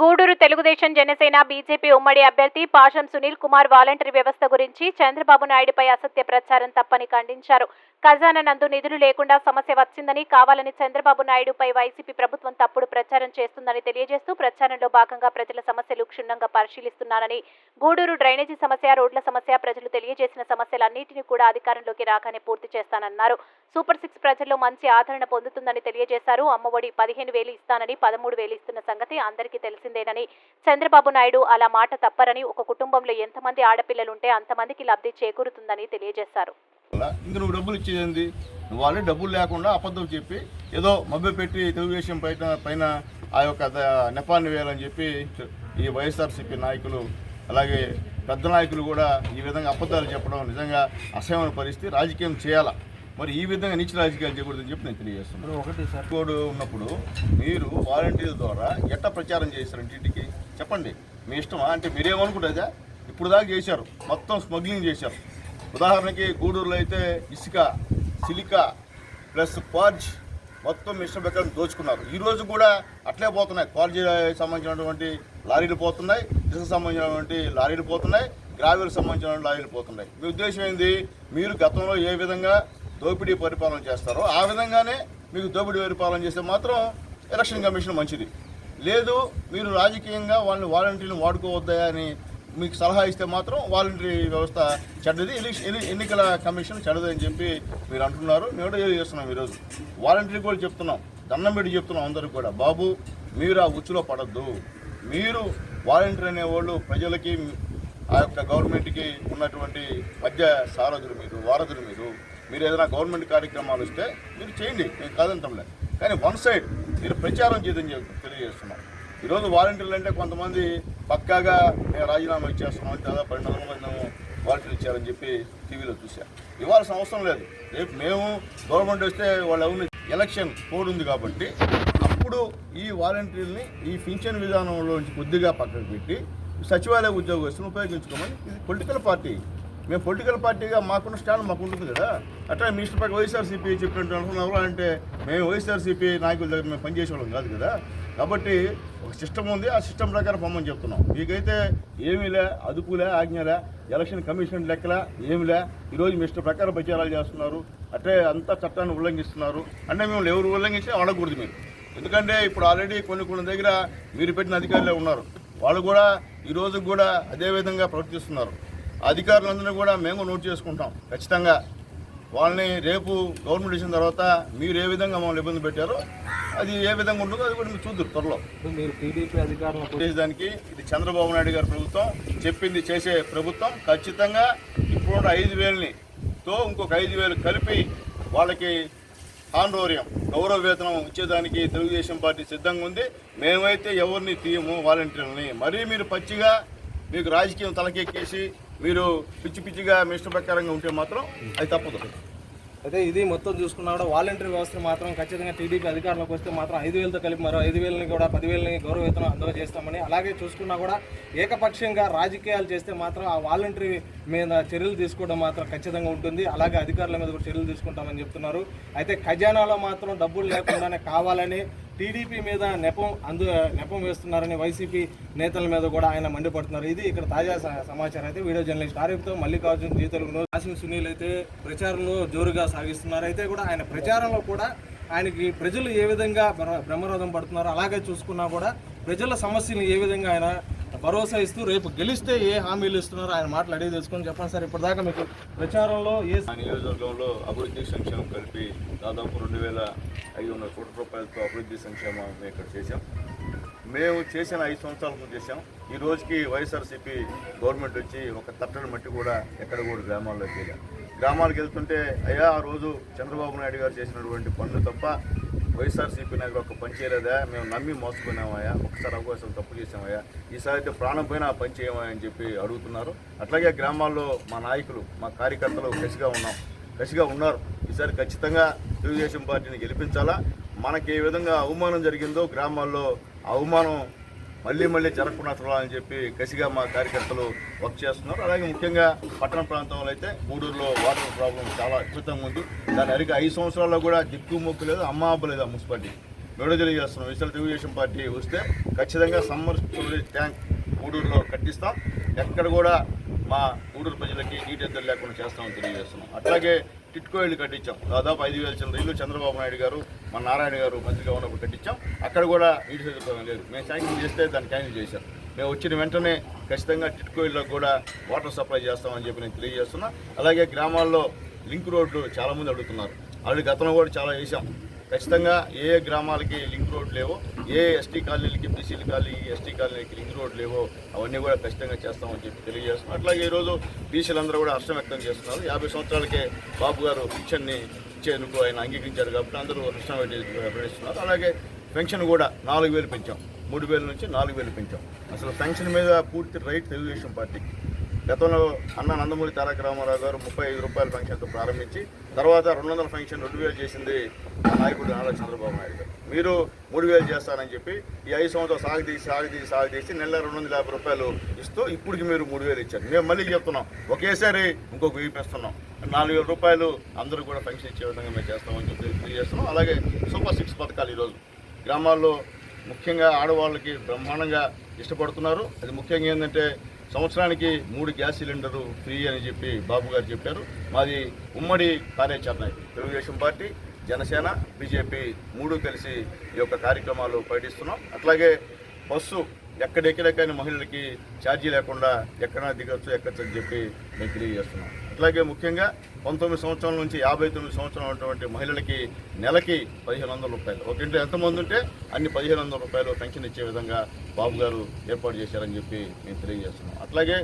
Gudur Telugu Desam Janasena BJP ఉమ్మడి అభ్యర్థి Pasham Sunil Kumar voluntary వ్యవస్థ గురించి చంద్రబాబు నాయుడుపై అసత్య ప్రచారం తప్పని ఖండించారు. ఖజానా నందు నిధులు లేకుండా సమస్య వచ్చిందని కావాలని చంద్రబాబు నాయుడుపై వైసీపీ ప్రభుత్వం తప్పుడు ప్రచారం చేస్తుందని తెలియజేస్తూ ప్రచారంలో భాగంగా ప్రజల సమస్యలు క్షుణ్ణంగా పరిశీలిస్తున్నానని గూడూరు డ్రైనేజీ సమస్య రోడ్ల సమస్య ప్రజలు తెలియజేసిన సమస్యలన్నింటినీ కూడా అధికారంలోకి రాగానే పూర్తి చేస్తానన్నారు. సూపర్ సిక్స్ ప్రజల్లో మంచి ఆదరణ పొందుతుందని తెలియజేశారు. అమ్మఒడి పదిహేను వేలు ఇస్తానని పదమూడు వేలు ఇస్తున్న సంగతి అందరికీ తెలిసిందేనని చంద్రబాబు నాయుడు అలా మాట తప్పరని ఒక కుటుంబంలో ఎంతమంది ఆడపిల్లలుంటే అంతమందికి లబ్ధి చేకూరుతుందని తెలియజేశారు. ఇంక నువ్వు డబ్బులు ఇచ్చేది వాళ్ళు వాళ్ళే డబ్బులు లేకుండా అబద్ధం చెప్పి ఏదో మభ్య పెట్టి తెలుగుదేశం పైన పైన ఆ యొక్క నెపాన్ని వేయాలని చెప్పి ఈ వైఎస్ఆర్సీపీ నాయకులు అలాగే పెద్ద నాయకులు కూడా ఈ విధంగా అబద్ధాలు చెప్పడం నిజంగా అసహ్యమైన పరిస్థితి. రాజకీయం చేయాలా? మరి ఈ విధంగా నీచ రాజకీయాలు చేయకూడదని చెప్పి నేను తెలియజేస్తున్నాను. ఒకటి సార్. కోడ్ ఉన్నప్పుడు మీరు వాలంటీర్ల ద్వారా ఎట్లా ప్రచారం చేశారు ఇంటింటికి చెప్పండి. మీ ఇష్టమా? అంటే మీరేమనుకుంటుందా ఇప్పుడు దాకా చేశారు. మొత్తం స్మగ్లింగ్ చేశారు. ఉదాహరణకి గూడూరులో అయితే ఇసుక సిలికా ప్లస్ క్వార్జ్ మొత్తం మిశ్ర ప్రకారం దోచుకున్నారు. ఈ రోజు కూడా అట్లే పోతున్నాయి. క్వార్జ్ సంబంధించినటువంటి లారీలు పోతున్నాయి ఇసుక సంబంధించినటువంటి లారీలు పోతున్నాయి గ్రావెల్ సంబంధించిన లారీలు పోతున్నాయి. మీ ఉద్దేశం ఏంది? మీరు గతంలో ఏ విధంగా దోపిడీ పరిపాలన చేస్తారో ఆ విధంగానే మీకు దోపిడీ పరిపాలన చేస్తే మాత్రం ఎలక్షన్ కమిషన్ మంచిది. లేదు మీరు రాజకీయంగా వాళ్ళని వాలంటీర్లు వాడుకోవద్దా అని మీకు సలహా ఇస్తే మాత్రం వాలంటరీ వ్యవస్థ చెడ్డది ఎలి- ఎన్నికల కమిషన్ చెడ్డది అని చెప్పి మీరు అంటున్నారు. మేము కూడా ఏదో చేస్తున్నాం ఈరోజు. వాలంటరీ కూడా చెప్తున్నాం. దండం పెట్టి చెప్తున్నాం అందరూ కూడా. బాబు మీరు ఆ ఉచ్చులో పడద్దు. మీరు వాలంటీర్ అనేవాళ్ళు ప్రజలకి ఆ యొక్క గవర్నమెంట్కి ఉన్నటువంటి మధ్య సారథులు మీరు వారధులు మీరు. మీరు ఏదైనా గవర్నమెంట్ కార్యక్రమాలు వస్తే మీరు చేయండి నేను కాదంటంలే కానీ వన్ సైడ్ మీరు ప్రచారం చేయదని తెలియజేస్తున్నాం. ఈరోజు వాలంటీర్లు అంటే కొంతమంది పక్కాగా మేము రాజీనామా ఇచ్చేస్తున్నాం దాదాపు పన్నెండు వందల మంది మేము వాలంటీర్లు ఇచ్చారని చెప్పి టీవీలో చూశాను ఇవ్వాల్సిన అవసరం లేదు. రేపు మేము గవర్నమెంట్ వస్తే వాళ్ళు ఎవరిని ఎలక్షన్ కోడ్ ఉంది కాబట్టి అప్పుడు ఈ వాలంటీర్ని ఈ పింఛన్ విధానంలో నుంచి కొద్దిగా పక్కకు పెట్టి సచివాలయ ఉద్యోగస్తులను ఉపయోగించుకోమని ఇది పొలిటికల్ పార్టీ మేము పొలిటికల్ పార్టీగా మాకున్న స్టాండ్ మాకు ఉంటుంది కదా. అట్లా మినిస్టర్ పక్క వైఎస్ఆర్సీపీ చెప్పినట్టు అనుకున్నారు అంటే మేము వైఎస్ఆర్సీపీ నాయకుల దగ్గర మేము పనిచేసేవాళ్ళం కాదు కదా. కాబట్టి ఒక సిస్టమ్ ఉంది. ఆ సిస్టమ్ ప్రకారం పొమ్మని చెప్తున్నాం. మీకైతే ఏమీలే అదుపులే ఆజ్ఞలే ఎలక్షన్ కమిషన్ లెక్కలే ఏమిలే ఈరోజు మీ ఇష్ట ప్రకారం ప్రచారాలు చేస్తున్నారు. అట్లే అంతా చట్టాన్ని ఉల్లంఘిస్తున్నారు. అంటే మేము ఎవరు ఉల్లంఘించి అడగకూడదు మీరు. ఎందుకంటే ఇప్పుడు ఆల్రెడీ కొన్ని కొన్ని దగ్గర మీరు పెట్టిన అధికారులే ఉన్నారు. వాళ్ళు కూడా ఈ కూడా అదే విధంగా ప్రవర్తిస్తున్నారు. అధికారులందరినీ కూడా మేము నోట్ చేసుకుంటాం ఖచ్చితంగా. వాళ్ళని రేపు గవర్నమెంట్ ఇచ్చిన తర్వాత మీరు ఏ విధంగా మమ్మల్ని ఇబ్బంది పెట్టారో అది ఏ విధంగా ఉంటుందో అది కూడా మీరు చూద్దరు త్వరలో. మీరు టీడీపీ చేసేదానికి ఇది చంద్రబాబు నాయుడు గారి ప్రభుత్వం చెప్పింది చేసే ప్రభుత్వం ఖచ్చితంగా ఇప్పుడు ఐదు వేలని తో ఇంకొక ఐదు వేలు కలిపి వాళ్ళకి ఆందోర్యం గౌరవ వేతనం ఇచ్చేదానికి తెలుగుదేశం పార్టీ సిద్ధంగా ఉంది. మేమైతే ఎవరిని తీయము వాలంటీర్లని. మరీ మీరు పచ్చిగా మీకు రాజకీయం తలకెక్కేసి మీరు పిచ్చి పిచ్చిగా మీ ప్రకారంగా ఉంటే మాత్రం అది తప్పదు. అయితే ఇది మొత్తం చూసుకున్నా కూడా వాలంటీర్ వ్యవస్థ మాత్రం ఖచ్చితంగా టీడీపీ అధికారంలోకి వస్తే మాత్రం ఐదు వేలతో కలిపి మరో ఐదు వేలని కూడా పదివేలని గౌరవ వేతనం అందజేస్తామని అలాగే చూసుకున్నా కూడా ఏకపక్షంగా రాజకీయాలు చేస్తే మాత్రం ఆ వాలంటరీ మీద చర్యలు తీసుకోవడం మాత్రం ఖచ్చితంగా ఉంటుంది. అలాగే అధికారుల మీద కూడా చర్యలు తీసుకుంటామని చెప్తున్నారు. అయితే ఖజానాలో మాత్రం డబ్బులు లేకుండానే కావాలని టీడీపీ మీద నెపం అందు నెపం వేస్తున్నారని వైసీపీ నేతల మీద కూడా ఆయన మండిపడుతున్నారు. ఇది ఇక్కడ తాజా స- సమాచారం అయితే వీడియో జర్నలిస్ట్ ఆరిఫ్తో మల్లికార్జున్ జీ తెలుగును ఆసిం సునీల్ అయితే ప్రచారంలో జోరుగా సాగిస్తున్నారు. అయితే కూడా ఆయన ప్రచారంలో కూడా ఆయనకి ప్రజలు ఏ విధంగా బ్రహ్మరథం పడుతున్నారో అలాగే చూసుకున్నా కూడా ప్రజల సమస్యలు ఏ విధంగా ఆయన భరోసా ఇస్తూ రేపు గెలిస్తే ఏ హామీలు ఇస్తున్నారో ఆయన మాటలు అడిగి తెలుసుకొని చెప్పండి సార్. ఇప్పటిదాకా మీకు ప్రచారంలో ఏ నియోజకవర్గంలో అభివృద్ధి సంక్షేమం కలిపి దాదాపు రెండు వేల ఐదు వందల కోట్ల రూపాయలతో అభివృద్ధి సంక్షేమం మేము ఇక్కడ చేశాం. మేము చేసిన ఐదు సంవత్సరాలకు చేశాం. ఈ రోజుకి వైఎస్ఆర్సీపీ గవర్నమెంట్ వచ్చి ఒక తట్టని మట్టి కూడా ఎక్కడ కూడా గ్రామాల్లోకి వెళ్ళాం. గ్రామాలకు వెళ్తుంటే అయ్యా ఆ రోజు చంద్రబాబు నాయుడు గారు చేసినటువంటి పనులు తప్ప వైఎస్ఆర్సీపీ నాయకులు ఒక పని చేయలేదా? మేము నమ్మి మోసపోయినామయ్యా ఒకసారి అవకాశం తప్పు చేసామయ్యా ఈసారి అయితే ప్రాణం పైన ఆ పని చేయమని అని చెప్పి అడుగుతున్నారు. అట్లాగే గ్రామాల్లో మా నాయకులు మా కార్యకర్తలు కసిగా ఉన్నాం. కసిగా ఉన్నారు. ఈసారి ఖచ్చితంగా తెలుగుదేశం పార్టీని గెలిపించాలా? మనకి ఏ విధంగా అవమానం జరిగిందో గ్రామాల్లో అవమానం మళ్ళీ మళ్ళీ జరగకుండా చూడాలని చెప్పి కసిగా మా కార్యకర్తలు వర్క్ చేస్తున్నారు. అలాగే ముఖ్యంగా పట్టణ ప్రాంతంలో అయితే గూడూరులో వాటర్ ప్రాబ్లం చాలా అద్భుతంగా ఉంది. దాని అరిగి ఐదు సంవత్సరాల్లో కూడా దిక్కు మొక్కు లేదు అమ్మాబు లేదు ఆ మున్సిపాలిటీ. మేడో తెలియజేస్తున్నాం విశాల తెలుగుదేశం పార్టీ వస్తే ఖచ్చితంగా సమ్మర్ స్టోరేజ్ ట్యాంక్ గూడూరులో కట్టిస్తాం. ఎక్కడ కూడా మా గూడూరు ప్రజలకి నీటి ఎద్దరు లేకుండా చేస్తామని తెలియజేస్తున్నాం. అట్లాగే టిట్కో ఇల్లు కట్టించాం. దాదాపు ఐదు వేల చిల్లర ఇల్లు చంద్రబాబు నాయుడు గారు మన నారాయణ గారు మంత్రిగా ఉన్నప్పుడు కట్టించాం. అక్కడ కూడా నీటి సదుపాయం లేదు. మేము శాంక్షన్ చేస్తే దాన్ని క్యాన్సిల్ చేశారు. మేము వచ్చిన వెంటనే ఖచ్చితంగా టిట్కోయిల్లో కూడా వాటర్ సప్లై చేస్తామని చెప్పి నేను తెలియజేస్తున్నా. అలాగే గ్రామాల్లో లింక్ రోడ్లు చాలామంది అడుగుతున్నారు. ఆల్రెడీ గతంలో కూడా చాలా చేశాం. ఖచ్చితంగా ఏ గ్రామాలకి లింక్ రోడ్ లేవో ఏ ఎస్టీ కాలనీలకి బీసీల కాలనీ ఎస్టీ కాలనీకి లింక్ రోడ్ లేవో అవన్నీ కూడా ఖచ్చితంగా చేస్తామని చెప్పి తెలియజేస్తున్నాం. అట్లాగే ఈరోజు బీసీలందరూ కూడా హర్షం వ్యక్తం చేస్తున్నారు. యాభై సంవత్సరాలకే బాబు గారు పిక్షన్ని ఇచ్చేందుకు ఆయన అంగీకరించారు కాబట్టి అందరూ హర్షం వ్యక్తిస్తున్నారు అలాగే పెన్షన్ కూడా నాలుగు వేలు పెంచాం. మూడు వేల నుంచి నాలుగు వేలు పెంచాం. అసలు పెన్షన్ మీద పూర్తి రైట్ తెలుగుదేశం పార్టీకి గతంలో అన్న నందమూరి తారక రామారావు గారు ముప్పై ఐదు రూపాయల పెన్షన్తో ప్రారంభించి తర్వాత రెండు వందల పెన్షన్ రెండు వేలు చేసింది మా నాయకుడు నారా చంద్రబాబు నాయుడు గారు. మీరు మూడు వేలు చేస్తారని చెప్పి ఈ ఐదు సంవత్సరాలు సాగదీసి సాగదీసి సాగదీసి నెల రెండు వందల యాభై రూపాయలు ఇస్తూ ఇప్పటికి మీరు మూడు వేలు ఇచ్చారు. మేము మళ్ళీ చెప్తున్నాం. ఒకేసారి ఇంకొక వెయ్యి నాలుగు వేల రూపాయలు అందరూ కూడా పెన్షన్ ఇచ్చే విధంగా మేము చేస్తామని చెప్పి తెలియజేస్తున్నాం. అలాగే సూపర్ సిక్స్ పథకాలు ఈరోజు గ్రామాల్లో ముఖ్యంగా ఆడవాళ్ళకి బ్రహ్మాండంగా ఇష్టపడుతున్నారు. అది ముఖ్యంగా ఏంటంటే సంవత్సరానికి మూడు గ్యాస్ సిలిండరు ఫ్రీ అని చెప్పి బాబు గారు చెప్పారు. మాది ఉమ్మడి కార్యాచరణ తెలుగుదేశం పార్టీ జనసేన బీజేపీ మూడు కలిసి ఈ యొక్క కార్యక్రమాలు పర్యటిస్తున్నాం అట్లాగే బస్సు ఎక్కడెక్కడెక్కని మహిళలకి ఛార్జీ లేకుండా ఎక్కడ దిగొచ్చు ఎక్కచ్చు అని చెప్పి మేము తెలియజేస్తున్నాం. అట్లాగే ముఖ్యంగా పంతొమ్మిది సంవత్సరాల నుంచి యాభై తొమ్మిది సంవత్సరాలు ఉన్నటువంటి మహిళలకి నెలకి పదిహేను వందల రూపాయలు. ఒక ఇంట్లో ఎంతమంది ఉంటే అన్ని పదిహేను వందల రూపాయలు పెన్షన్ ఇచ్చే విధంగా బాబు గారు ఏర్పాటు చేశారని చెప్పి మేము తెలియజేస్తున్నాం. అట్లాగే